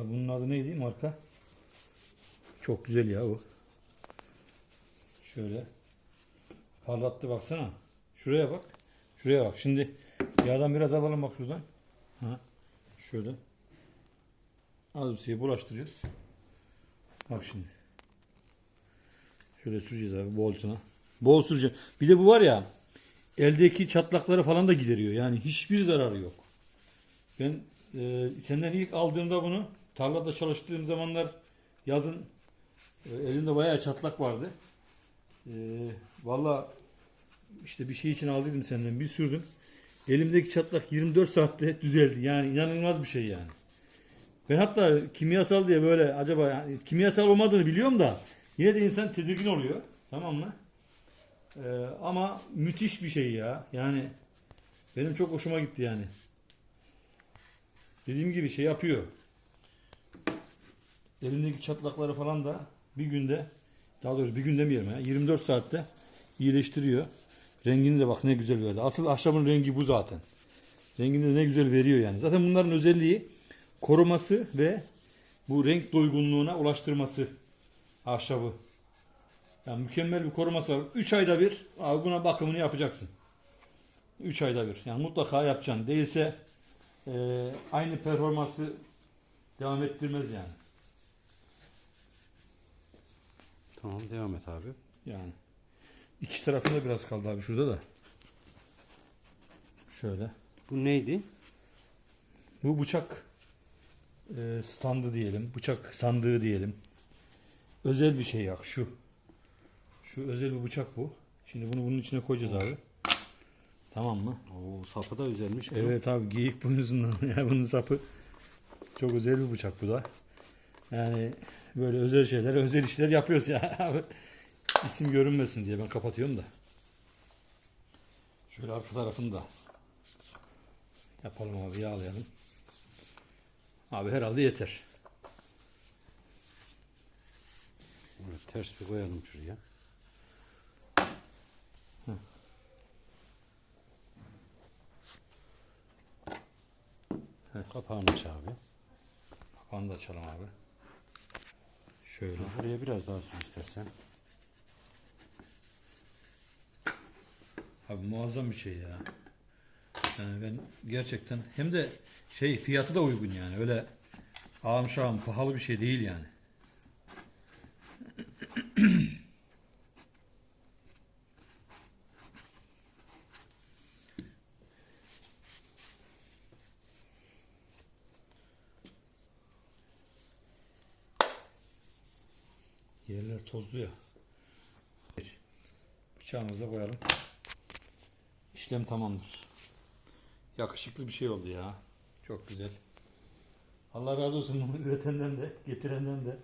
Abi bunun adı neydi marka? Çok güzel ya o. Şöyle. Parlattı baksana. Şuraya bak. Şuraya bak. Şimdi yağdan biraz alalım bak şuradan. Ha. Şöyle. Az bir şey bulaştırıyoruz. Bak şimdi. Şöyle süreceğiz abi bolcuna. Bol süreceğim. Bir de bu var ya eldeki çatlakları falan da gideriyor. Yani hiçbir zararı yok. Ben e, senden ilk aldığımda bunu tarlada çalıştığım zamanlar yazın e, elimde bayağı çatlak vardı. E, Valla işte bir şey için aldıydım senden bir sürdüm. Elimdeki çatlak 24 saatte düzeldi. Yani inanılmaz bir şey yani. Ben hatta kimyasal diye böyle acaba yani kimyasal olmadığını biliyorum da yine de insan tedirgin oluyor. Tamam mı? Ee, ama müthiş bir şey ya. Yani benim çok hoşuma gitti yani. Dediğim gibi şey yapıyor. Elimdeki çatlakları falan da bir günde daha doğrusu bir gün demeyelim ya 24 saatte iyileştiriyor. Rengini de bak ne güzel verdi. Asıl ahşabın rengi bu zaten. Rengini de ne güzel veriyor yani. Zaten bunların özelliği koruması ve bu renk doygunluğuna ulaştırması ahşabı. Yani mükemmel bir koruması var. 3 ayda bir abi buna bakımını yapacaksın. 3 ayda bir. Yani mutlaka yapacaksın. Değilse e, aynı performansı devam ettirmez yani. Tamam devam et abi. Yani. İç tarafında biraz kaldı abi şurada da. Şöyle. Bu neydi? Bu bıçak e, standı diyelim. Bıçak sandığı diyelim. Özel bir şey yak şu. Şu özel bir bıçak bu. Şimdi bunu bunun içine koyacağız abi. Tamam mı? Oo sapı da özelmiş. Evet abi geyik boynuzundan ya bunun sapı. Çok özel bir bıçak bu da. Yani böyle özel şeyler, özel işler yapıyoruz ya. İsim görünmesin diye ben kapatıyorum da. Şöyle arka tarafını da yapalım abi yağlayalım. Abi herhalde yeter. Evet, ters bir koyalım şuraya. Heh. Kapağını aç abi. Kapağını da açalım abi. Şöyle. Buraya biraz daha su istersen. Abi muazzam bir şey ya. Yani ben gerçekten hem de şey fiyatı da uygun yani. Öyle ağam şahım pahalı bir şey değil yani. Yerler tozlu ya. Bıçağımızı da koyalım. İşlem tamamdır. Yakışıklı bir şey oldu ya. Çok güzel. Allah razı olsun bunu üretenden de, getirenden de.